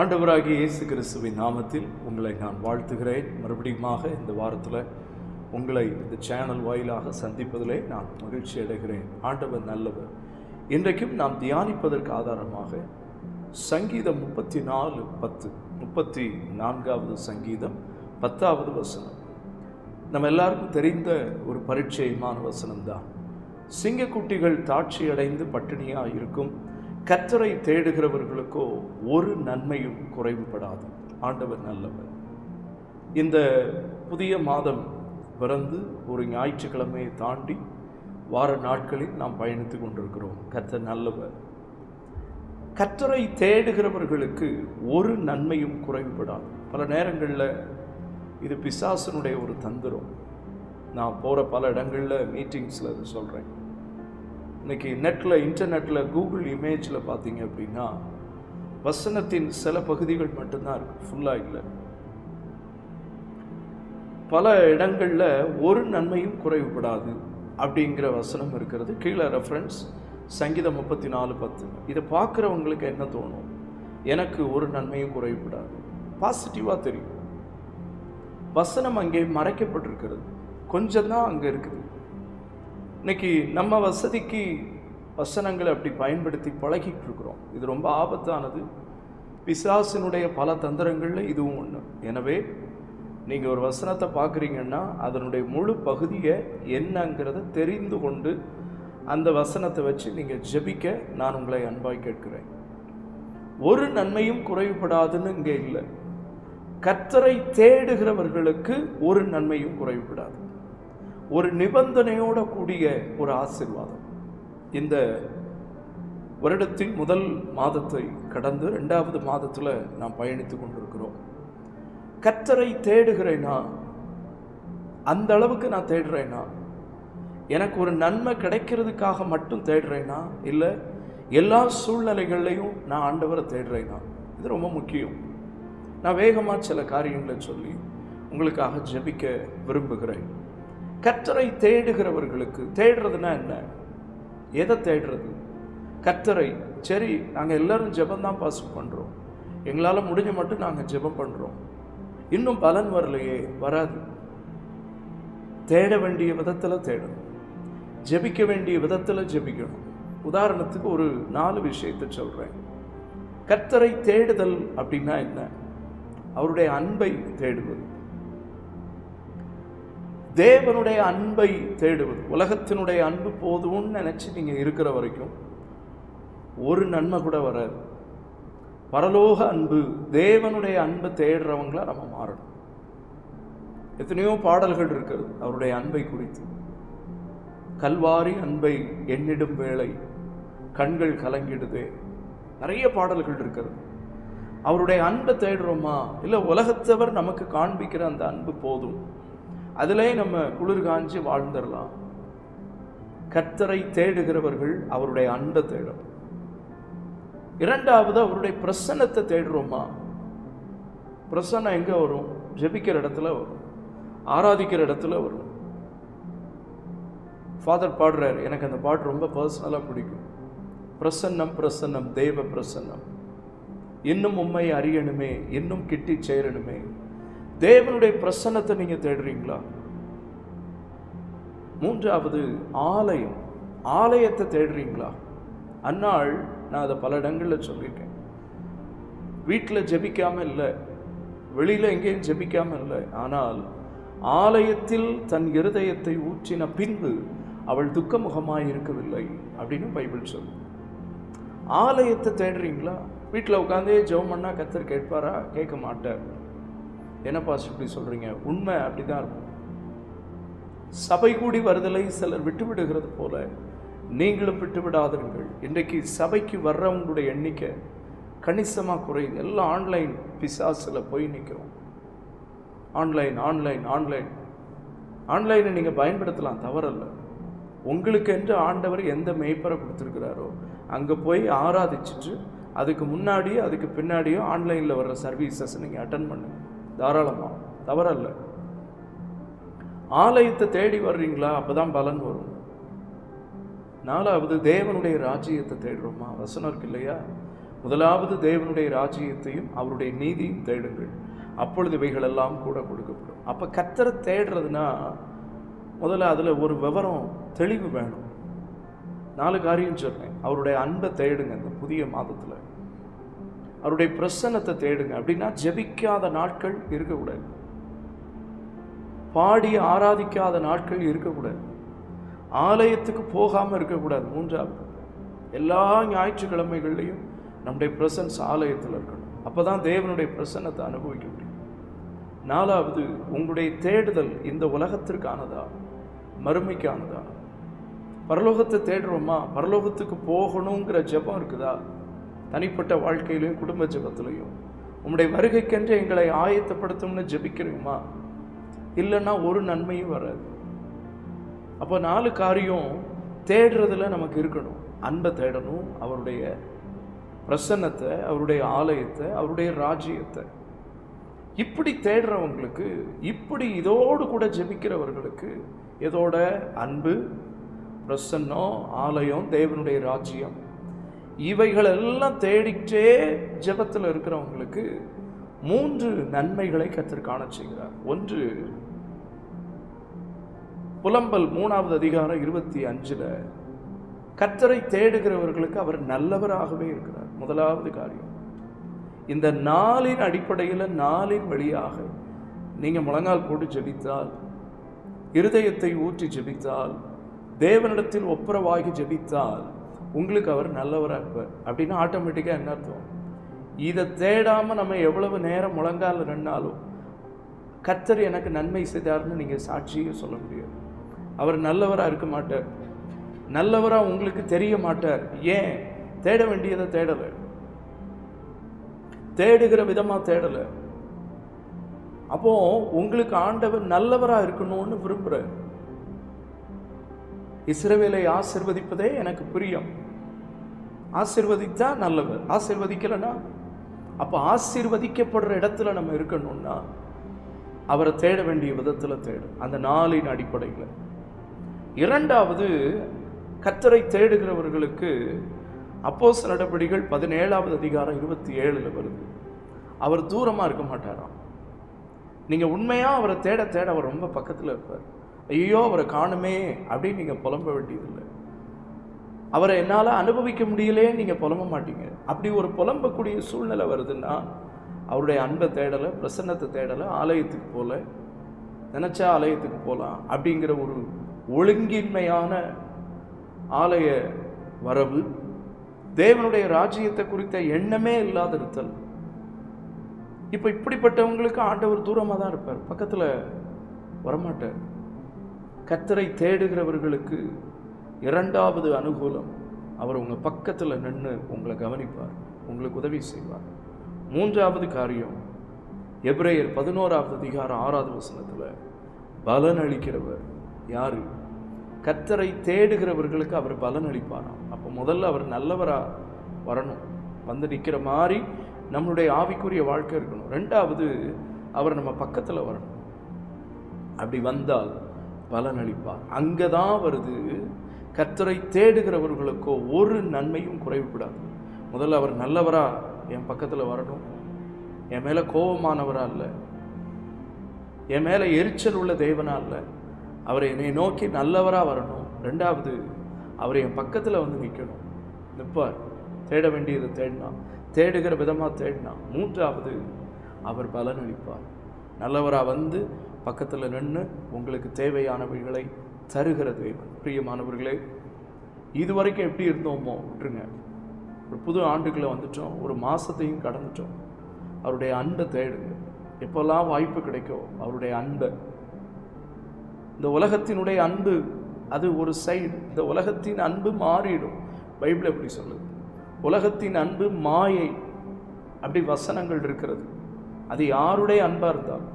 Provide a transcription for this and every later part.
ஆண்டவராகிய இயேசு கிறிஸ்துவின் நாமத்தில் உங்களை நான் வாழ்த்துகிறேன். மறுபடியுமாக இந்த வாரத்தில் உங்களை இந்த சேனல் வாயிலாக சந்திப்பதிலே நான் மகிழ்ச்சி அடைகிறேன். ஆண்டவர் நல்லவர். இன்றைக்கும் நாம் தியானிப்பதற்கு ஆதாரமாக சங்கீதம் முப்பத்தி நாலு பத்து முப்பத்தி நான்காவது சங்கீதம் பத்தாவது வசனம். நம்ம எல்லாருக்கும் தெரிந்த ஒரு பரிச்சயமான வசனம்தான். சிங்கக்குட்டிகள் தாட்சி அடைந்து பட்டினியாக இருக்கும். கற்றரை தேடுகிறவர்களுக்கோ ஒரு நன்மையும் குறைவுபடாது. ஆண்டவர் நல்லவர். இந்த புதிய மாதம் பிறந்து ஒரு ஞாயிற்றுக்கிழமையை தாண்டி வார நாட்களில் நாம் பயணித்து கொண்டிருக்கிறோம். கர்த்தர் நல்லவர். கற்றரை தேடுகிறவர்களுக்கு ஒரு நன்மையும் குறைவுபடாது. பல நேரங்களில் இது பிசாசனுடைய ஒரு தந்திரம். நான் போகிற பல இடங்களில் மீட்டிங்ஸில் சொல்கிறேன் இன்னைக்கு நெட்டில் இன்டர்நெட்டில் கூகுள் இமேஜில் பார்த்தீங்க அப்படின்னா வசனத்தின் சில பகுதிகள் மட்டும்தான் இருக்குது ஃபுல்லாக இல்லை. பல இடங்களில் ஒரு நன்மையும் குறைவுபடாது அப்படிங்கிற வசனம் இருக்கிறது. கீழே ரெஃபரன்ஸ் சங்கீதம் முப்பத்தி நாலு பத்து. இதை பார்க்குறவங்களுக்கு என்ன தோணும்? எனக்கு ஒரு நன்மையும் குறைவுபடாது. பாசிட்டிவாக தெரியும். வசனம் அங்கே மறைக்கப்பட்டிருக்கிறது. கொஞ்சம் தான் அங்கே இருக்குது. இன்னைக்கு நம்ம வசதிக்கு வசனங்களை அப்படி பயன்படுத்தி பழகிட்டு இருக்கிறோம் இது ரொம்ப ஆபத்தானது. பிசாசினுடைய பல தந்திரங்களில் இதுவும் ஒன்று எனவே நீங்கள் ஒரு வசனத்தை பார்க்குறீங்கன்னா அதனுடைய முழு பகுதியை என்னங்கிறத தெரிந்து கொண்டு அந்த வசனத்தை வச்சு நீங்கள் ஜெபிக்க நான் உங்களை அன்பாய் கேட்கிறேன். ஒரு நன்மையும் குறைவுபடாதுன்னு இங்கே இல்லை. கத்தரை தேடுகிறவர்களுக்கு ஒரு நன்மையும் குறைவுபடாது. ஒரு நிபந்தனையோட கூடிய ஒரு ஆசிர்வாதம். இந்த வருடத்தின் முதல் மாதத்தை கடந்து ரெண்டாவது மாதத்தில் நாம் பயணித்து கொண்டிருக்கிறோம். கத்தரை தேடுகிறேன்னா அந்த அளவுக்கு நான் தேடுறேன்னா எனக்கு ஒரு நன்மை கிடைக்கிறதுக்காக மட்டும் தேடுறேனா? இல்லை எல்லா சூழ்நிலைகள்லையும் நான் ஆண்டவரை தேடுறேனா? இது ரொம்ப முக்கியம். நான் வேகமாக சில காரியங்களை சொல்லி உங்களுக்காக ஜெபிக்க விரும்புகிறேன். கத்தரை தேடுகிறவர்களுக்கு தேடுறதுனா என்ன? எதை தேடுறது? கத்தரை சரி நாங்கள் எல்லோரும் ஜெபம் பாஸ் பண்ணுறோம் எங்களால் முடிஞ்ச மட்டும் நாங்கள் ஜெபம் பண்ணுறோம் இன்னும் பலன் வரலையே வராது. தேட வேண்டிய விதத்தில் தேடணும். ஜெபிக்க வேண்டிய விதத்தில் ஜெபிக்கணும். உதாரணத்துக்கு ஒரு நாலு விஷயத்தை சொல்கிறேன் கத்தரை தேடுதல் அப்படின்னா என்ன? அவருடைய அன்பை தேடுவது. தேவனுடைய அன்பை தேடுவது உலகத்தினுடைய அன்பு போதும்னு நினச்சி நீங்கள் இருக்கிற வரைக்கும் ஒரு நன்மை கூட வராது. பரலோக அன்பு தேவனுடைய அன்பை தேடுறவங்களா நம்ம மாறணும். எத்தனையோ பாடல்கள் இருக்கிறது அவருடைய அன்பை குறித்து. கல்வாரி அன்பை எண்ணிடும் வேளை கண்கள் கலங்கிடுதே. நிறைய பாடல்கள் இருக்கிறது. அவருடைய அன்பை தேடுறோமா? இல்லை உலகத்தவர் நமக்கு காண்பிக்கிற அந்த அன்பு போதும்? அதிலே நம்ம குளிர் காஞ்சி வாழ்ந்துடலாம். கத்தரை தேடுகிறவர்கள் அவருடைய அன்பை தேடும். இரண்டாவது அவருடைய பிரசன்னத்தை தேடுறோமா? பிரசன்னம் எங்கே வரும்? ஜெபிக்கிற இடத்துல வரும். ஆராதிக்கிற இடத்துல வரும். ஃபாதர் பாடுறார் எனக்கு அந்த பாட்டு ரொம்ப பர்சனலாக பிடிக்கும். பிரசன்னம் பிரசன்னம் தேவ பிரசன்னம். இன்னும் உண்மை அறியணுமே இன்னும் கிட்டி சேரணுமே. தேவனுடைய பிரசன்னத்தை நீங்கள் தேடுறீங்களா? மூன்றாவது ஆலயம் ஆலயத்தை தேடுறீங்களா? அந்நாள் நான் அதை பல இடங்களில் சொல்லியிருக்கேன். வீட்டில் ஜெபிக்காமல் இல்லை வெளியில் எங்கேயும் ஜெபிக்காமல் இல்லை. ஆனால் ஆலயத்தில் தன் இருதயத்தை ஊற்றின பின்பு அவள் துக்கமுகமாக இருக்கவில்லை அப்படின்னு பைபிள் சொல்லு ஆலயத்தை தேடுறீங்களா? வீட்டில் உட்காந்தே ஜெபம் பண்ணால் கத்தர் கேட்பாரா? கேட்க மாட்டார். என்னப்பா இப்படி சொல்கிறீங்க உண்மை அப்படி தான் இருக்கும். சபை கூடி வருதலை சிலர் விட்டுவிடுகிறது போல நீங்களும் விட்டு விடாதீர்கள் இன்றைக்கு சபைக்கு வர்றவங்களுடைய எண்ணிக்கை கணிசமாக குறையுது. எல்லாம் ஆன்லைன் பிசாஸில் போய் நிற்கிறோம் ஆன்லைன் ஆன்லைன் ஆன்லைன் ஆன்லைனை நீங்கள் பயன்படுத்தலாம் தவறல்ல. உங்களுக்கு என்று ஆண்டவர் எந்த மெய்ப்பரை கொடுத்துருக்கிறாரோ அங்கே போய் ஆராதிச்சுட்டு அதுக்கு முன்னாடியோ அதுக்கு பின்னாடியோ ஆன்லைனில் வர்ற சர்வீசஸ் நீங்கள் அட்டன் பண்ணுங்கள் தாராளமாக தவறல்ல. ஆலயத்தை தேடி வர்றீங்களா? அப்போ தான் பலன் வரும். நாலாவது தேவனுடைய ராஜ்யத்தை தேடுறோமா? வசனம் இருக்கு இல்லையா? முதலாவது தேவனுடைய ராஜ்யத்தையும் அவருடைய நீதியும் தேடுங்கள். அப்பொழுது இவைகளெல்லாம் கூட கொடுக்கப்படும். அப்போ கத்தரை தேடுறதுனா முதல்ல அதில் ஒரு விவரம் தெளிவு வேணும். நாலு காரியம் சொன்னேன். அவருடைய அன்பை தேடுங்க இந்த புதிய மாதத்தில். அவருடைய பிரசன்னத்தை தேடுங்க. அப்படின்னா ஜெபிக்காத நாட்கள் இருக்கக்கூடாது. பாடி ஆராதிக்காத நாட்கள் இருக்கக்கூடாது. ஆலயத்துக்கு போகாமல் இருக்கக்கூடாது. மூன்றாவது எல்லா ஞாயிற்றுக்கிழமைகள்லையும் நம்முடைய பிரசன்ஸ் ஆலயத்தில் இருக்கணும். அப்போ தான் தேவனுடைய பிரசன்னத்தை அனுபவிக்க முடியும். நாலாவது உங்களுடைய தேடுதல் இந்த உலகத்திற்கானதா? மறுமைக்கானதா? பரலோகத்தை தேடுறோமா? பரலோகத்துக்கு போகணுங்கிற ஜெபம் இருக்குதா? தனிப்பட்ட வாழ்க்கையிலையும் குடும்ப ஜெபத்திலையும் உங்களுடைய வருகைக்கென்று எங்களை ஆயத்தப்படுத்தும்னு ஜபிக்கிறோமா? இல்லைன்னா ஒரு நன்மையும் வராது. அப்போ நாலு காரியம் தேடுறதுல நமக்கு இருக்கணும். அன்பை தேடணும் அவருடைய பிரசன்னத்தை அவருடைய ஆலயத்தை அவருடைய ராஜ்யத்தை. இப்படி தேடுறவங்களுக்கு இப்படி இதோடு கூட ஜெபிக்கிறவர்களுக்கு இதோட அன்பு பிரசன்னம் ஆலயம் தேவனுடைய ராஜ்யம். இவைகள் எல்லாம் தேடிட்டே ஜெபத்தில் இருக்கிறவங்களுக்கு மூன்று நன்மைகளை கத்தர் காண செய்கிறார். ஒன்று புலம்பல் மூணாவது அதிகாரம் இருபத்தி அஞ்சில் கத்தரை தேடுகிறவர்களுக்கு அவர் நல்லவராகவே இருக்கிறார். முதலாவது காரியம் இந்த நாளின் அடிப்படையில் நாளின் வழியாக நீங்கள் முழங்கால் போட்டு ஜெபித்தால் இருதயத்தை ஊற்றி ஜெபித்தால் தேவனிடத்தில் ஒப்புரவாகி ஜெபித்தால் உங்களுக்கு அவர் நல்லவராக இருப்பார். அப்படின்னா ஆட்டோமேட்டிக்காக என்ன அர்த்தம்? இதை தேடாமல் நம்ம எவ்வளவு நேரம் முழங்கால் நின்னாலும் கர்த்தர் எனக்கு நன்மை செய்தார்னு நீங்கள் சாட்சியும் சொல்ல முடியாது. அவர் நல்லவராக இருக்க மாட்டார். நல்லவராக உங்களுக்கு தெரிய மாட்டார். ஏன்? தேட வேண்டியதை தேடலை. தேடுகிற விதமாக தேடலை. அப்போ உங்களுக்கு ஆண்டவர் நல்லவராக இருக்கணும்னு விரும்புகிறார் இஸ்ரவேலை ஆசிர்வதிப்பதே எனக்கு பிரியம். ஆசிர்வதித்தா நல்லவர். ஆசிர்வதிக்கலைன்னா? அப்போ ஆசீர்வதிக்கப்படுற இடத்துல நம்ம இருக்கணும்னா அவரை தேட வேண்டிய விதத்தில் தேடும் அந்த நாளின் அடிப்படையில். இரண்டாவது கத்தரை தேடுகிறவர்களுக்கு அப்போஸ் நடபடிகள் பதினேழாவது அதிகாரம் இருபத்தி ஏழில் வருது. அவர் தூரமாக இருக்க மாட்டாராம். நீங்கள் உண்மையாக அவரை தேட தேட அவர் ரொம்ப பக்கத்தில் இருப்பார். ஐயோ அவரை காணுமே அப்படின்னு நீங்கள் புலம்ப வேண்டியதில்லை. அவரை என்னால் அனுபவிக்க முடியலையே நீங்கள் புலம்ப மாட்டீங்க. அப்படி ஒரு புலம்பக்கூடிய சூழ்நிலை வருதுன்னா அவருடைய அன்பை தேடலை பிரசன்னத்தை தேடலை ஆலயத்துக்கு போகல நினச்சா ஆலயத்துக்கு போகலாம் அப்படிங்கிற ஒரு ஒழுங்கின்மையான ஆலய வரவு தேவனுடைய ராஜ்யத்தை குறித்த எண்ணமே இல்லாத இருத்தல். இப்போ இப்படிப்பட்டவங்களுக்கு ஆண்டவர் தூரமாக தான் இருப்பார். பக்கத்தில் வரமாட்டார். கத்தரை தேடுகிறவர்களுக்கு இரண்டாவது அனுகூலம் அவர் உங்கள் பக்கத்தில் நின்று உங்களை கவனிப்பார் உங்களுக்கு உதவி செய்வார். மூன்றாவது காரியம் எப்ரேயர் பதினோராவது அதிகாரம் ஆறாவது வசனத்தில் பலன் அளிக்கிறவர் யார்? கத்தரை தேடுகிறவர்களுக்கு அவர் பலன் அளிப்பாராம். அப்போ முதல்ல அவர் நல்லவராக வரணும். வந்து நிற்கிற மாதிரி நம்மளுடைய ஆவிக்குரிய வாழ்க்கை இருக்கணும். ரெண்டாவது அவர் நம்ம பக்கத்தில் வரணும். அப்படி வந்தால் பலன் அளிப்பார். அங்கே தான் வருது கர்த்தரை தேடுகிறவர்களுக்கோ ஒரு நன்மையும் குறைவுபடாது. முதல்ல அவர் நல்லவரா? என் பக்கத்தில் வரணும். என் மேலே கோபமானவரா இல்லை. என் மேலே எரிச்சல் உள்ள தேவனா இல்லை. அவர் என்னை நோக்கி நல்லவராக வரணும். ரெண்டாவது அவர் என் பக்கத்தில் வந்து நிற்கணும் நிற்பார் தேட வேண்டியதை தேடினா. தேடுகிற விதமாக தேடினா. மூன்றாவது அவர் பலன் அளிப்பார் நல்லவராக வந்து பக்கத்தில் நின்று உங்களுக்கு தேவையானவைகளை தருகிற தேவன் பிரியமானவர்களே இதுவரைக்கும் எப்படி இருந்தோமோ விட்டுருங்க. ஒரு புது ஆண்டுக்குள்ளே வந்துட்டோம் ஒரு மாதத்தையும் கடந்துட்டோம். அவருடைய அன்பை தேடுங்க. எப்போல்லாம் வாய்ப்பு கிடைக்கோ அவருடைய அன்பை. இந்த உலகத்தினுடைய அன்பு அது ஒரு சைடு இந்த உலகத்தின் அன்பு மாறிடும். பைபிள் எப்படி சொல்லுது? உலகத்தின் அன்பு மாயை. அப்படி வசனங்கள் இருக்கிறது. அது யாருடைய அன்பாக இருந்தாலும்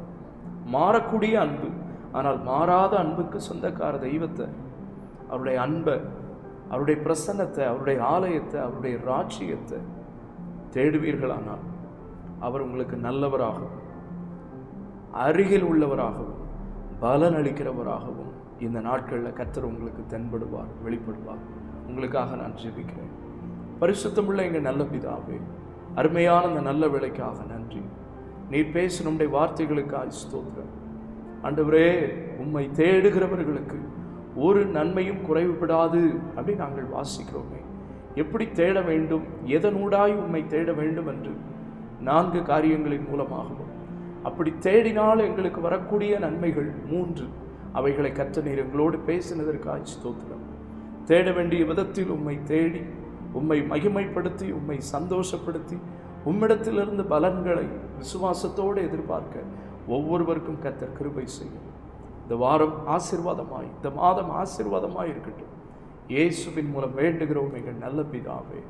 மாறக்கூடிய அன்பு. ஆனால் மாறாத அன்புக்கு சொந்தக்கார தெய்வத்தை அவருடைய அன்பை அவருடைய பிரசன்னத்தை அவருடைய ஆலயத்தை அவருடைய ராட்சியத்தை தேடுவீர்களானால் அவர் உங்களுக்கு நல்லவராகவும் அருகில் உள்ளவராகவும் பலன் அளிக்கிறவராகவும் இந்த நாட்களில் கர்த்தர் உங்களுக்கு தென்படுவார் வெளிப்படுவார். உங்களுக்காக நான் ஜெபிக்கிறேன். பரிசுத்தமுள்ள எங்கள் நல்ல பிதாவே அருமையான அந்த நல்ல வேலைக்காக நன்றி. நீர் பேசின வார்த்தைகளுக்காக ஸ்தோத்திரம். ஆண்டவரே உம்மை தேடுகிறவர்களுக்கு ஒரு நன்மையும் குறைவுபடாது அப்படி நாங்கள் வாசிக்கிறோமே. எப்படி தேட வேண்டும்? எதனூடாய் உம்மை தேட வேண்டும் என்று நான்கு காரியங்களின் மூலமாகவும். அப்படி தேடினால் எங்களுக்கு வரக்கூடிய நன்மைகள் மூன்று. அவைகளை கற்ற நீர் எங்களோடு பேசினதற்காக ஸ்தோத்திரம். தேட வேண்டிய விதத்தில் உம்மை தேடி உம்மை மகிமைப்படுத்தி உம்மை சந்தோஷப்படுத்தி உம்மிடத்திலிருந்து பலன்களை விசுவாசத்தோடு எதிர்பார்க்க ஒவ்வொருவருக்கும் கத்தர் கிருபை செய்யும். இந்த வாரம் ஆசீர்வாதமாய் இந்த மாதம் ஆசிர்வாதமாய் இருக்கட்டும். இயேசுவின் மூலம் வேண்டுகிறோம் எங்கள் நல்ல பிதாவே.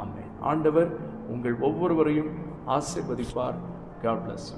ஆமே ஆண்டவர் உங்கள் ஒவ்வொருவரையும் ஆசிர்வதிப்பார். God plus